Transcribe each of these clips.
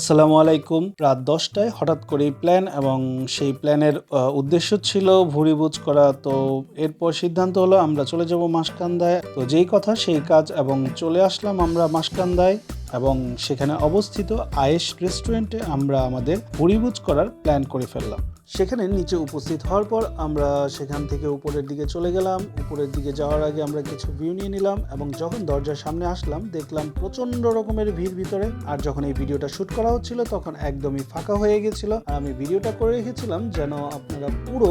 আসসালামু আলাইকুম। রাত দশটায় হঠাৎ করে প্ল্যান এবং সেই প্ল্যানের উদ্দেশ্য ছিল ভুরিভোজ করা। তো এরপর সিদ্ধান্ত হলো আমরা চলে যাব মাসকান্দায়। তো যেই কথা সেই কাজ এবং চলে আসলাম আমরা মাসকান্দায় এবং সেখানে অবস্থিত আয়েশ রেস্টুরেন্টে আমরা আমাদের ভুরিভুজ করার প্ল্যান করে ফেললাম। সেখানে নিচে উপস্থিত হওয়ার পর আমরা সেখান থেকে উপরের দিকে চলে গেলাম। উপরের দিকে যাওয়ার আগে আমরা কিছু ভিউ নিয়ে নিলাম এবং যখন দরজার সামনে আসলাম, দেখলাম প্রচণ্ড রকমের ভিড় ভিতরে। আর যখন এই ভিডিওটা শুট করা হচ্ছিল, তখন একদমই ফাঁকা হয়ে গেছিল। আর আমি ভিডিওটা করে রেখেছিলাম যেন আপনারা পুরো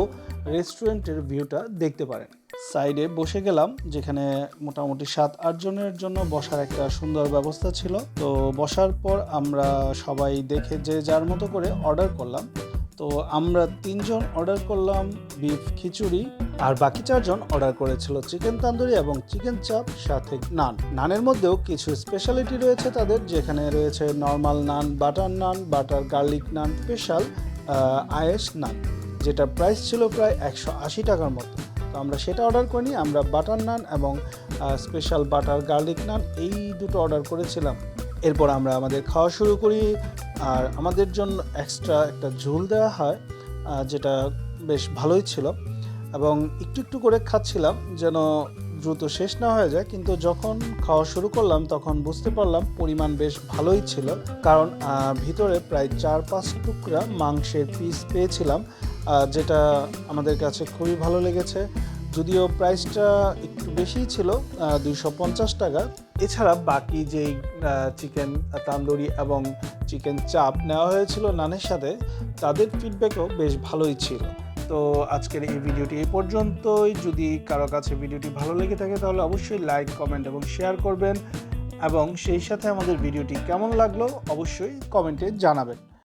রেস্টুরেন্টের ভিউটা দেখতে পারেন। সাইডে বসে গেলাম, যেখানে মোটামুটি সাত, আট জনের জন্য বসার একটা সুন্দর ব্যবস্থা ছিল। তো বসার পর আমরা সবাই দেখে যে যার মতো করে অর্ডার করলাম। তো আমরা তিনজন অর্ডার করলাম বিফ খিচুড়ি, আর বাকি চারজন অর্ডার করেছিল চিকেন তান্দুরি এবং চিকেন চাপ সাথে নান নানের মধ্যেও কিছু স্পেশালিটি রয়েছে তাদের, যেখানে রয়েছে normal naan butter naan butter garlic naan special আয়েস নান যেটা প্রাইস ছিল প্রায় একশো আশি টাকার মতো। তো আমরা সেটা অর্ডার করিনি, আমরা বাটার নান এবং স্পেশাল বাটার গার্লিক নান এই দুটো অর্ডার করেছিলাম। এরপর আমরা আমাদের খাওয়া শুরু করি আর আমাদের জন্য এক্সট্রা একটা ঝোল দেওয়া হয় যেটা বেশ ভালোই ছিল। এবং একটু একটু করে খাচ্ছিলাম যেন দ্রুত শেষ না হয়ে যায়, কিন্তু যখন খাওয়া শুরু করলাম তখন বুঝতে পারলাম পরিমাণ বেশ ভালোই ছিল। কারণ ভিতরে প্রায় চার পাঁচ টুকরা মাংসের পিস পেয়েছিলাম যেটা আমাদের কাছে খুবই ভালো লেগেছে। যদিও প্রাইসটা একটু বেশিই ছিল দুইশো পঞ্চাশ টাকা। এছাড়া বাকি যেই চিকেন তান্দুরি এবং চিকেন চাপ নেওয়া হয়েছিল নানের সাথে, তাদের ফিডব্যাকও বেশ ভালোই ছিল। তো আজকের এই ভিডিওটি এই পর্যন্তই। যদি কারও কাছে ভিডিওটি ভালো লেগে থাকে, তাহলে অবশ্যই লাইক কমেন্ট এবং শেয়ার করবেন। এবং সেই সাথে আমাদের ভিডিওটি কেমন লাগল, অবশ্যই কমেন্টে জানাবেন।